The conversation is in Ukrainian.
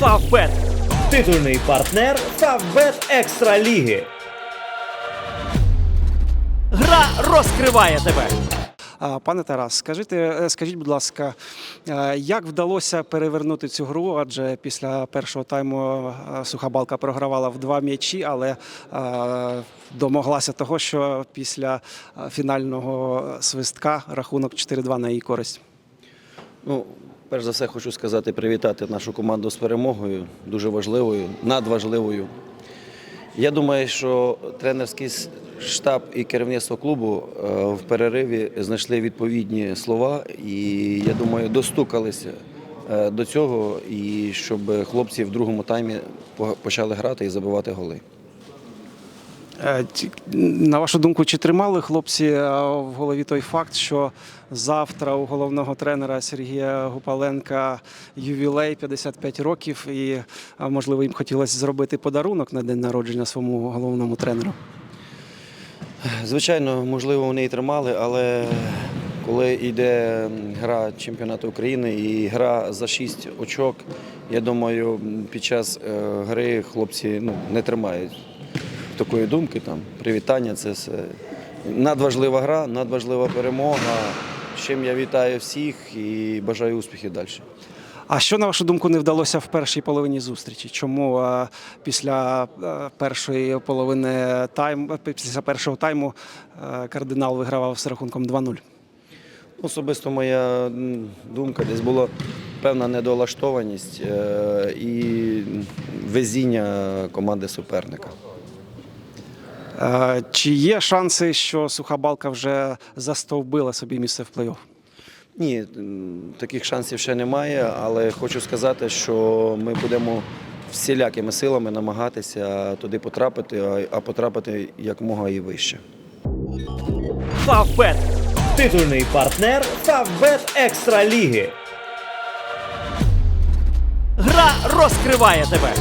Фавбет. Титульний партнер Фавбет Екстра Ліги. Гра розкриває тебе. Пане Тарас, скажіть, е, скажіть, будь ласка, е, як вдалося перевернути цю гру? Адже після першого тайму е, суха балка програвала в два м'ячі, але домоглася того, що після фінального свистка рахунок 4-2 на її користь. Ну, перш за все, хочу сказати, привітати нашу команду з перемогою, дуже важливою, надважливою. Я думаю, що тренерський штаб і керівництво клубу е, в перериві знайшли відповідні слова і, я думаю, достукалися е, до цього, і щоб хлопці в другому таймі почали грати і забивати голи. Е, На вашу думку, чи тримали хлопці е, в голові той факт, що завтра у головного тренера Сергія Гупаленка ювілей 55 років, і е, можливо їм хотілося зробити подарунок на день народження своєму головному тренеру? Звичайно, можливо, вони і тримали, але коли йде гра чемпіонату України і гра за 6 очок, я думаю, під час гри хлопці ну, не тримають такої думки. Там, привітання це все. Надважлива гра, надважлива перемога. З чим я вітаю всіх і бажаю успіхів далі. А що на вашу думку не вдалося в першій половині зустрічі? Чому е, після е, першої половини тайм, після першого тайму е, кардинал вигравав з рахунком 2-0? Особисто моя думка, десь була певна недолаштованість е, і везіння команди суперника. Е, Чи є шанси, що суха балка вже застовбила собі місце в плей-офф? Ні, таких шансів ще немає, але хочу сказати, що ми будемо всілякими силами намагатися туди потрапити, а- а потрапити якомога і вище. Фавбет. Титульний партнер Фавбет Екстра Ліги. Гра розкриває тебе.